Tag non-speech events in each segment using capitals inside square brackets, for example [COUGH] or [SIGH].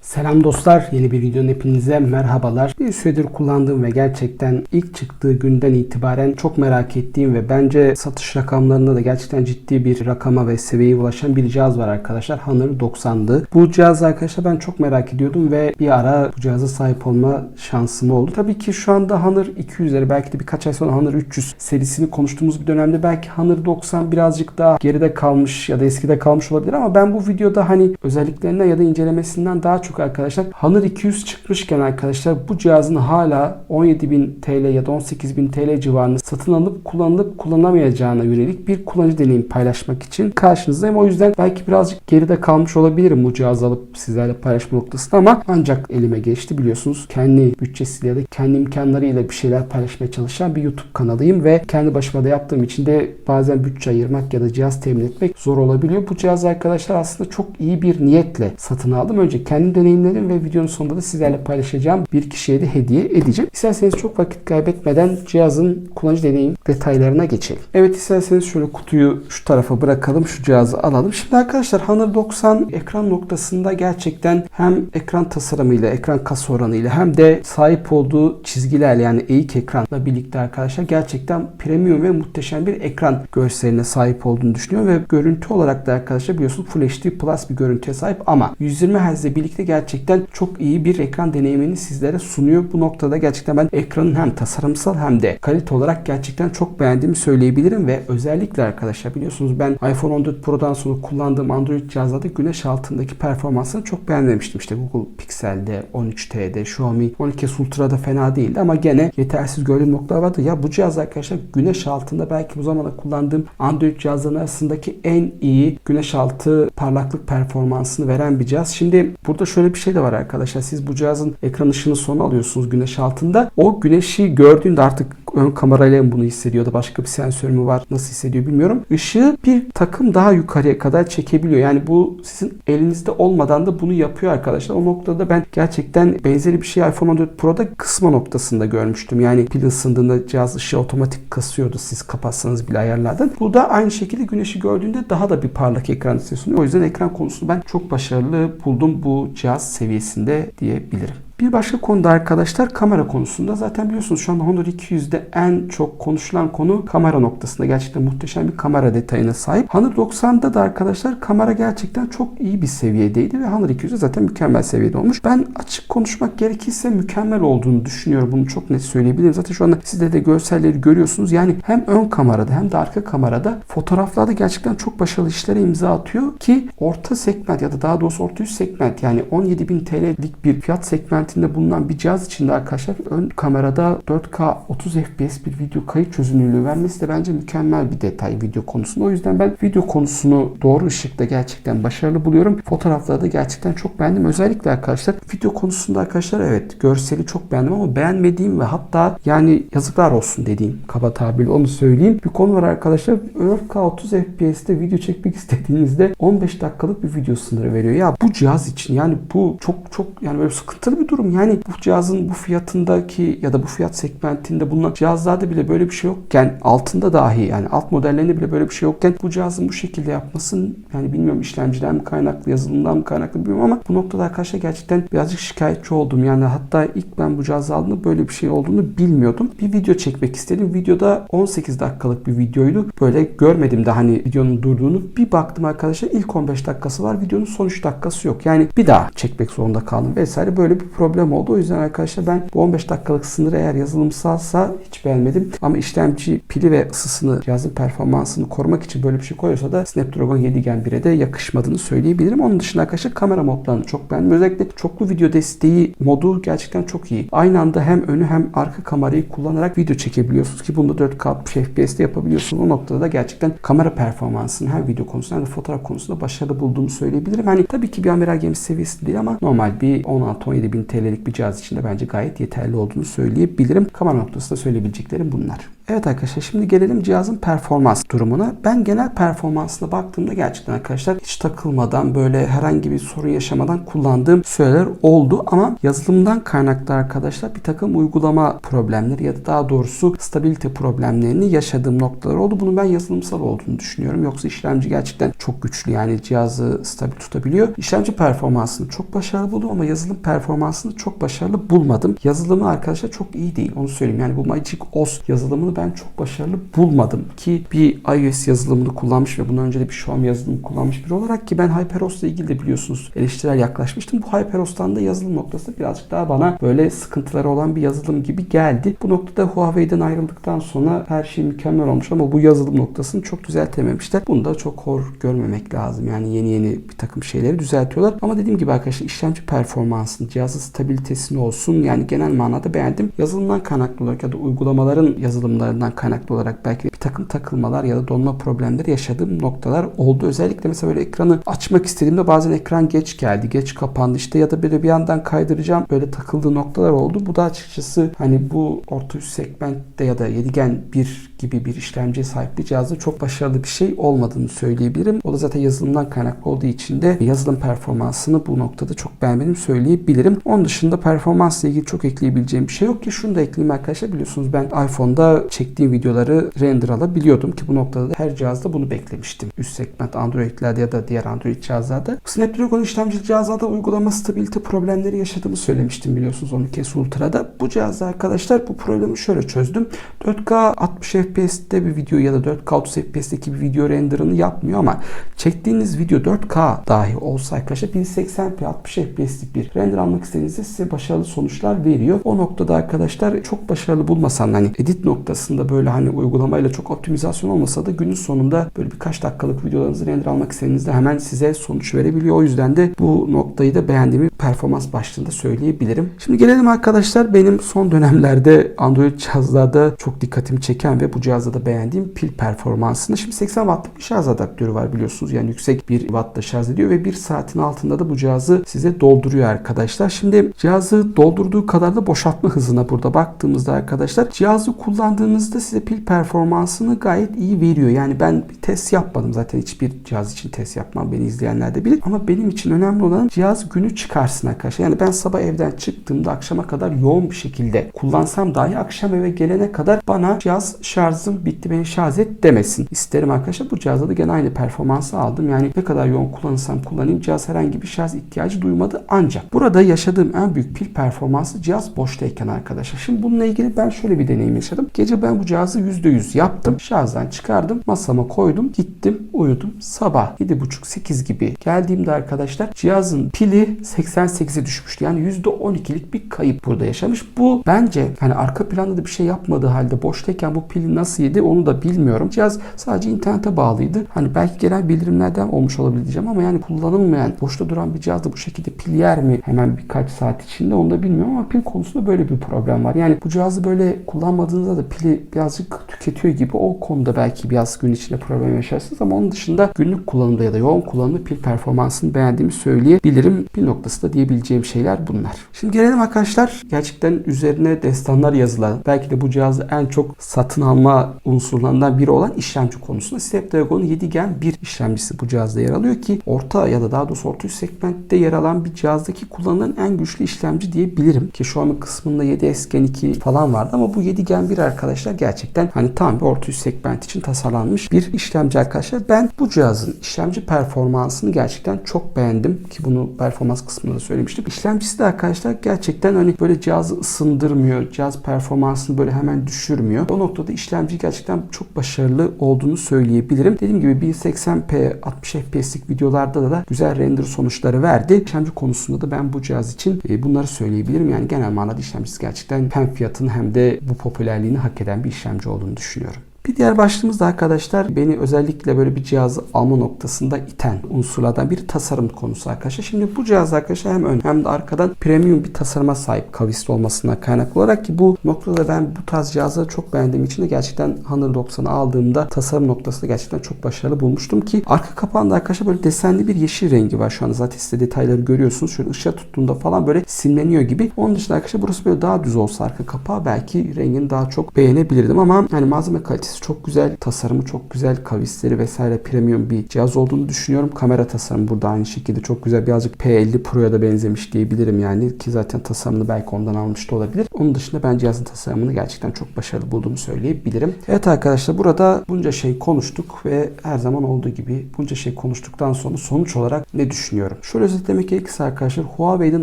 Selam dostlar, yeni bir videonun hepinize merhabalar. Bir süredir kullandığım ve gerçekten ilk çıktığı günden itibaren çok merak ettiğim ve bence satış rakamlarında da gerçekten ciddi bir rakama ve seviyeye ulaşan bir cihaz var arkadaşlar. Honor 90'dı. Bu cihazı arkadaşlar ben çok merak ediyordum ve bir ara bu cihaza sahip olma şansım oldu. Tabii ki şu anda Honor 200'leri belki de birkaç ay sonra Honor 300 serisini konuştuğumuz bir dönemde belki Honor 90 birazcık daha geride kalmış ya da eskide kalmış olabilir ama ben bu videoda hani özelliklerinden ya da incelemesinden daha çok arkadaşlar Honor 200 çıkmışken arkadaşlar bu cihazın hala 17.000 TL ya da 18.000 TL civarında satın alıp kullanılıp kullanamayacağına yönelik bir kullanıcı deneyim paylaşmak için karşınızdayım. O yüzden belki birazcık geride kalmış olabilirim bu cihazı alıp sizlerle paylaşma noktasında ama ancak elime geçti biliyorsunuz. Kendi bütçesiyle ya da kendi imkanlarıyla bir şeyler paylaşmaya çalışan bir YouTube kanalıyım ve kendi başıma da yaptığım için de bazen bütçe ayırmak ya da cihaz temin etmek zor olabiliyor. Bu cihaz arkadaşlar aslında çok iyi bir niyetle satın aldım. Önce kendi deneyimlerim ve videonun sonunda da sizlerle paylaşacağım bir kişiye de hediye edeceğim. İsterseniz çok vakit kaybetmeden cihazın kullanıcı deneyim detaylarına geçelim. Evet isterseniz şöyle kutuyu şu tarafa bırakalım. Şu cihazı alalım. Şimdi arkadaşlar Honor 90 ekran noktasında gerçekten hem ekran tasarımıyla, ekran kasa oranıyla hem de sahip olduğu çizgilerle yani eğik ekranla birlikte arkadaşlar gerçekten premium ve muhteşem bir ekran görseline sahip olduğunu düşünüyorum ve görüntü olarak da arkadaşlar biliyorsunuz Full HD Plus bir görüntüye sahip ama 120 Hz ile birlikte gerçekten çok iyi bir ekran deneyimini sizlere sunuyor. Bu noktada gerçekten ben ekranın hem tasarımsal hem de kalite olarak gerçekten çok beğendiğimi söyleyebilirim ve özellikle arkadaşlar biliyorsunuz ben iPhone 14 Pro'dan sonra kullandığım Android cihazlarda güneş altındaki performansını çok beğenmemiştim. İşte Google Pixel'de, 13T'de, Xiaomi 12 Ultra'da fena değildi ama gene yetersiz gördüğüm noktalar vardı. Ya bu cihaz arkadaşlar güneş altında belki bu zamana kullandığım Android cihazların arasındaki en iyi güneş altı parlaklık performansını veren bir cihaz. Şimdi burada şöyle bir şey de var arkadaşlar. Siz bu cihazın ekran ışığını sona alıyorsunuz güneş altında. O güneşi gördüğünde artık ön kamerayla mı bunu hissediyor da başka bir sensör mü var nasıl hissediyor bilmiyorum. Işığı bir takım daha yukarıya kadar çekebiliyor. Yani bu sizin elinizde olmadan da bunu yapıyor arkadaşlar. O noktada ben gerçekten benzeri bir şey iPhone 14 Pro'da kısma noktasında görmüştüm. Yani pil ısındığında cihaz ışığı otomatik kasıyordu siz kapatsanız bile ayarlardan. Bu da aynı şekilde güneşi gördüğünde daha da bir parlak ekran istiyorsun. O yüzden ekran konusunu ben çok başarılı buldum bu cihaz seviyesinde diyebilirim. Bir başka konuda arkadaşlar kamera konusunda zaten biliyorsunuz şu anda Honor 200'de en çok konuşulan konu kamera noktasında. Gerçekten muhteşem bir kamera detayına sahip. Honor 90'da da arkadaşlar kamera gerçekten çok iyi bir seviyedeydi ve Honor 200'de zaten mükemmel seviyede olmuş. Ben açık konuşmak gerekirse mükemmel olduğunu düşünüyorum. Bunu çok net söyleyebilirim. Zaten şu anda sizde de görselleri görüyorsunuz. Yani hem ön kamerada hem de arka kamerada fotoğraflarda gerçekten çok başarılı işlere imza atıyor ki orta segment ya da daha doğrusu orta üst segment yani 17.000 TL'lik bir fiyat segment segmentinde bulunan bir cihaz içinde arkadaşlar ön kamerada 4K 30 FPS bir video kayıt çözünürlüğü vermesi de bence mükemmel bir detay video konusunda. O yüzden ben video konusunu doğru ışıkta gerçekten başarılı buluyorum. Fotoğraflarda gerçekten çok beğendim. Özellikle arkadaşlar video konusunda arkadaşlar evet görseli çok beğendim ama beğenmediğim ve hatta yani yazıklar olsun dediğim kaba tabirle onu söyleyeyim. Bir konu var arkadaşlar. 4K 30 FPS'te video çekmek [LAUGHS] istediğinizde 15 dakikalık bir video sınırı veriyor. Ya bu cihaz için yani bu çok çok yani böyle sıkıntılı bir durum. Yani bu cihazın bu fiyatındaki ya da bu fiyat segmentinde bulunan cihazlarda bile böyle bir şey yokken altında dahi yani alt modellerinde bile böyle bir şey yokken bu cihazın bu şekilde yapmasın yani bilmiyorum işlemciden mi kaynaklı yazılımdan mı kaynaklı bilmiyorum ama bu noktada arkadaşlar gerçekten birazcık şikayetçi oldum. Yani hatta ilk ben bu cihazı aldığımda böyle bir şey olduğunu bilmiyordum. Bir video çekmek istedim. Videoda 18 dakikalık bir videoydu. Böyle görmedim de hani videonun durduğunu. Bir baktım arkadaşlar ilk 15 dakikası var. Videonun son 3 dakikası yok. Yani bir daha çekmek zorunda kaldım vesaire. Böyle bir problem oldu. O yüzden arkadaşlar ben bu 15 dakikalık sınırı eğer yazılımsalsa hiç beğenmedim. Ama işlemci pili ve ısısını cihazın performansını korumak için böyle bir şey koyuyorsa da Snapdragon 7 Gen 1'e de yakışmadığını söyleyebilirim. Onun dışında arkadaşlar kamera modlarını çok beğendim. Özellikle çoklu video desteği modu gerçekten çok iyi. Aynı anda hem önü hem arka kamerayı kullanarak video çekebiliyorsunuz ki bunu da 4K 60 FPS'te yapabiliyorsunuz. O noktada da gerçekten kamera performansını hem video konusunda hem de fotoğraf konusunda başarılı bulduğumu söyleyebilirim. Hani tabii ki bir amiral gemisi seviyesi değil ama normal bir 16-17 bin TL'lik bir cihaz için de bence gayet yeterli olduğunu söyleyebilirim. Kamera noktasında söyleyebileceklerim bunlar. Evet arkadaşlar şimdi gelelim cihazın performans durumuna. Ben genel performansına baktığımda gerçekten arkadaşlar hiç takılmadan böyle herhangi bir sorun yaşamadan kullandığım süreler oldu ama yazılımdan kaynaklı arkadaşlar bir takım uygulama problemleri ya da daha doğrusu stabilite problemlerini yaşadığım noktalar oldu. Bunu ben yazılımsal olduğunu düşünüyorum. Yoksa işlemci gerçekten çok güçlü yani cihazı stabil tutabiliyor. İşlemci performansını çok başarılı buldum ama yazılım performansını çok başarılı bulmadım. Yazılımı arkadaşlar çok iyi değil onu söyleyeyim. Yani bu Magic OS yazılımını ben çok başarılı bulmadım ki bir iOS yazılımını kullanmış ve bundan önce de bir Xiaomi yazılımı kullanmış biri olarak ki ben HyperOS ile ilgili de biliyorsunuz eleştiriler yaklaşmıştım. Bu HyperOS'tan da yazılım noktası birazcık daha bana böyle sıkıntıları olan bir yazılım gibi geldi. Bu noktada Huawei'den ayrıldıktan sonra her şey mükemmel olmuş ama bu yazılım noktasını çok düzeltememişler. Bunu da çok hor görmemek lazım. Yani yeni yeni bir takım şeyleri düzeltiyorlar. Ama dediğim gibi arkadaşlar işlemci performansını, cihazın stabilitesini olsun yani genel manada beğendim. Yazılımdan kaynaklı olarak ya da uygulamaların yazılımlarından kaynaklı olarak belki bir takım takılmalar ya da donma problemleri yaşadığım noktalar oldu. Özellikle mesela böyle ekranı açmak istediğimde bazen ekran geç geldi, geç kapandı işte ya da böyle bir yandan kaydıracağım böyle takıldığı noktalar oldu. Bu da açıkçası hani bu orta üst segmentte ya da 7 Gen 1 gibi bir işlemciye sahip bir cihazda çok başarılı bir şey olmadığını söyleyebilirim. O da zaten yazılımdan kaynaklı olduğu için de yazılım performansını bu noktada çok beğenmedim söyleyebilirim. Onun dışında performansla ilgili çok ekleyebileceğim bir şey yok ki şunu da ekleyeyim arkadaşlar biliyorsunuz ben iPhone'da çektiğim videoları render alabiliyordum ki bu noktada da her cihazda bunu beklemiştim. Üst segment Android'lerde ya da diğer Android cihazlarda. Snapdragon işlemcili cihazlarda uygulama stabilite problemleri yaşadığımı söylemiştim biliyorsunuz 12S Ultra'da. Bu cihazda arkadaşlar bu problemi şöyle çözdüm. 4K 60 FPS'te bir video ya da 4K 30 FPS'teki bir video renderını yapmıyor ama çektiğiniz video 4K dahi olsa arkadaşlar 1080p 60 FPS'lik bir render almak istediğinizde size başarılı sonuçlar veriyor. O noktada arkadaşlar çok başarılı bulmasam hani edit noktasında böyle hani uygulamayla çok optimizasyon olmasa da günün sonunda böyle birkaç dakikalık videolarınızı render almak istediğinizde hemen size sonuç verebiliyor. O yüzden de bu noktayı da beğendiğimi performans başlığında söyleyebilirim. Şimdi gelelim arkadaşlar benim son dönemlerde Android cihazlarda çok dikkatimi çeken ve bu cihazda da beğendiğim pil performansını. Şimdi 80 wattlık bir şarj adaptörü var biliyorsunuz. Yani yüksek bir wattla şarj ediyor ve bir saatin altında da bu cihazı size dolduruyor arkadaşlar. Şimdi cihazı doldurduğu kadar da boşaltma hızına burada baktığımızda arkadaşlar cihazı kullandığınızda size pil performansını gayet iyi veriyor. Yani ben bir test yapmadım zaten hiçbir cihaz için test yapmam beni izleyenler de bilir. Ama benim için önemli olan cihaz günü çıkarsın arkadaşlar. Yani ben sabah evden çıktığımda akşama kadar yoğun bir şekilde kullansam dahi akşam eve gelene kadar bana cihaz şarjım bitti beni şarj et demesin. İsterim arkadaşlar. Bu cihazda da gene aynı performansı aldım. Yani ne kadar yoğun kullanırsam kullanayım cihaz herhangi bir şarj ihtiyacı duymadı. Ancak burada yaşadığım en büyük pil performansı cihaz boştayken arkadaşlar. Şimdi bununla ilgili ben şöyle bir deneyim yaşadım. Gece ben bu cihazı %100 yaptım. Şarjdan çıkardım. Masama koydum. Gittim. Uyudum. Sabah 7.30-8 gibi geldiğimde arkadaşlar cihazın pili 88'e düşmüştü. Yani %12'lik bir kayıp burada yaşamış. Bu bence hani arka planda da bir şey yapmadığı halde boştayken bu pili nasıl yedi onu da bilmiyorum. Cihaz sadece internete bağlıydı. Hani belki gelen bildirimlerden olmuş olabilir diyeceğim ama yani kullanılmayan, boşta duran bir cihazda bu şekilde pil yer mi hemen birkaç saat içinde onu da bilmiyorum ama pil konusunda böyle bir problem var. Yani bu cihazı böyle kullanmadığınızda da pili birazcık tüketiyor gibi o konuda belki biraz gün içinde problem yaşarsınız ama onun dışında günlük kullanımda ya da yoğun kullanımda pil performansını beğendiğimi söyleyebilirim. Bir noktası da diyebileceğim şeyler bunlar. Şimdi gelelim arkadaşlar gerçekten üzerine destanlar yazılan belki de bu cihazı en çok satın alma unsurlarından biri olan işlemci konusunda Snapdragon 7 Gen 1 işlemcisi bu cihazda yer alıyor ki orta ya da daha doğrusu orta üst segmentte yer alan bir cihazdaki kullanılan en güçlü işlemci diyebilirim ki şu an kısmında 7S Gen 2 falan vardı ama bu 7 Gen 1 arkadaşlar gerçekten hani tam bir orta üst segment için tasarlanmış bir işlemci arkadaşlar. Ben bu cihazın işlemci performansını gerçekten çok beğendim ki bunu performans kısmında da söylemiştim. İşlemcisi de arkadaşlar gerçekten hani böyle cihazı ısındırmıyor. Cihaz performansını böyle hemen düşürmüyor. O noktada işlemci gerçekten çok başarılı olduğunu söyleyebilirim. Dediğim gibi 1080p 60 fps'lik videolarda da güzel render sonuçları verdi. İşlemci konusunda da ben bu cihaz için e, bunları söyleyebilirim. Yani genel manada işlemcisi gerçekten hem fiyatını hem de bu popülerliğini hak eden bir işlemci olduğunu düşünüyorum. Bir diğer başlığımız da arkadaşlar beni özellikle böyle bir cihazı alma noktasında iten unsurlardan bir tasarım konusu arkadaşlar. Şimdi bu cihaz arkadaşlar hem ön hem de arkadan premium bir tasarıma sahip kavisli olmasına kaynaklı olarak ki bu noktada ben bu tarz cihazları çok beğendiğim için de gerçekten Honor 90'ı aldığımda tasarım noktasında gerçekten çok başarılı bulmuştum ki arka kapağında arkadaşlar böyle desenli bir yeşil rengi var şu anda zaten size detayları görüyorsunuz. Şöyle ışığa tuttuğunda falan böyle simleniyor gibi. Onun dışında arkadaşlar burası böyle daha düz olsa arka kapağı belki rengini daha çok beğenebilirdim ama yani malzeme kalitesi çok güzel, tasarımı çok güzel, kavisleri vesaire premium bir cihaz olduğunu düşünüyorum. Kamera tasarımı burada aynı şekilde çok güzel. Birazcık P50 Pro'ya da benzemiş diyebilirim yani ki zaten tasarımını belki ondan almış da olabilir. Onun dışında ben cihazın tasarımını gerçekten çok başarılı bulduğumu söyleyebilirim. Evet arkadaşlar burada bunca şey konuştuk ve her zaman olduğu gibi bunca şey konuştuktan sonra sonuç olarak ne düşünüyorum? Şöyle özetlemek gerekirse arkadaşlar Huawei'den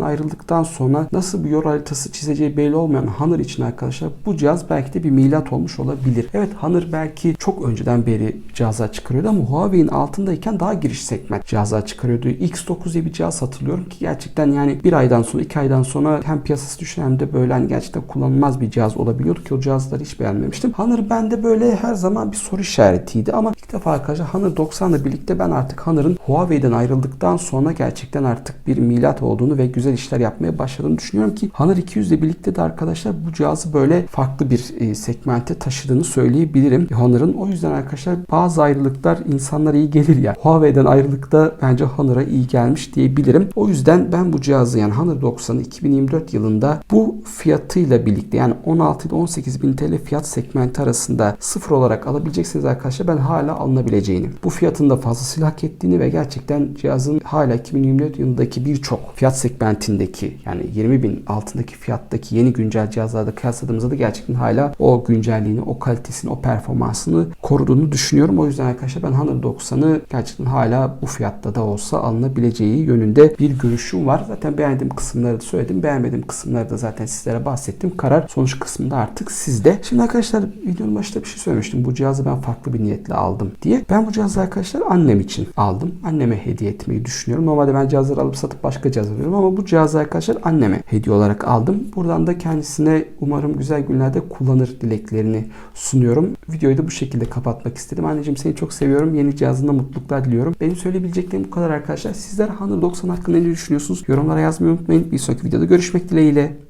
ayrıldıktan sonra nasıl bir yol haritası çizeceği belli olmayan Honor için arkadaşlar bu cihaz belki de bir milat olmuş olabilir. Evet Honor belki çok önceden beri cihazlar çıkarıyordu ama Huawei'in altındayken daha giriş segment cihazlar çıkarıyordu. X9 diye bir cihaz hatırlıyorum ki gerçekten yani bir aydan sonra iki aydan sonra hem piyasası düşen hem de böyle hani gerçekten kullanılmaz bir cihaz olabiliyordu ki o cihazları hiç beğenmemiştim. Honor bende böyle her zaman bir soru işaretiydi ama ilk defa arkadaşlar Honor 90 ile birlikte ben artık Honor'ın Huawei'den ayrıldıktan sonra gerçekten artık bir milat olduğunu ve güzel işler yapmaya başladığını düşünüyorum ki Honor 200 ile birlikte de arkadaşlar bu cihazı böyle farklı bir e, segmente taşıdığını söyleyebilirim Honor'ın. O yüzden arkadaşlar bazı ayrılıklar insanlara iyi gelir ya. Huawei'den ayrılıkta bence Honor'a iyi gelmiş diyebilirim. O yüzden ben bu cihazı yani Honor 90'ı 2024 yılında bu fiyatıyla birlikte yani 16 ile 18 bin TL fiyat segmenti arasında sıfır olarak alabileceksiniz arkadaşlar ben hala alınabileceğini. Bu fiyatın da fazlasıyla hak ettiğini ve gerçekten cihazın hala 2024 yılındaki birçok fiyat segmentindeki yani 20 bin altındaki fiyattaki yeni güncel cihazlarda kıyasladığımızda da gerçekten hala o güncelliğini, o kalitesini, o performansını koruduğunu düşünüyorum. O yüzden arkadaşlar ben Honor 90'ı gerçekten hala bu fiyatta da olsa alınabileceği yönünde bir görüşüm var. Zaten beğendiğim kısımları da söyledim. Beğenmediğim kısımları da zaten sizlere bahsettim. Karar sonuç kısmında artık sizde. Şimdi arkadaşlar videonun başında bir şey söylemiştim. Bu cihazı ben farklı bir niyetle aldım diye. Ben bu cihazı arkadaşlar annem için aldım. Anneme hediye etmeyi düşünüyorum. Normalde ben cihazları alıp satıp başka cihaz alıyorum ama bu cihazı arkadaşlar anneme hediye olarak aldım. Buradan da kendisine umarım güzel günlerde kullanır dileklerini sunuyorum. Videoyu da bu şekilde kapatmak istedim. Anneciğim seni çok seviyorum. Yeni cihazında mutluluklar diliyorum. Benim söyleyebileceklerim bu kadar arkadaşlar. Sizler Honor 90 hakkında ne düşünüyorsunuz? Yorumlara yazmayı unutmayın. Bir sonraki videoda görüşmek dileğiyle.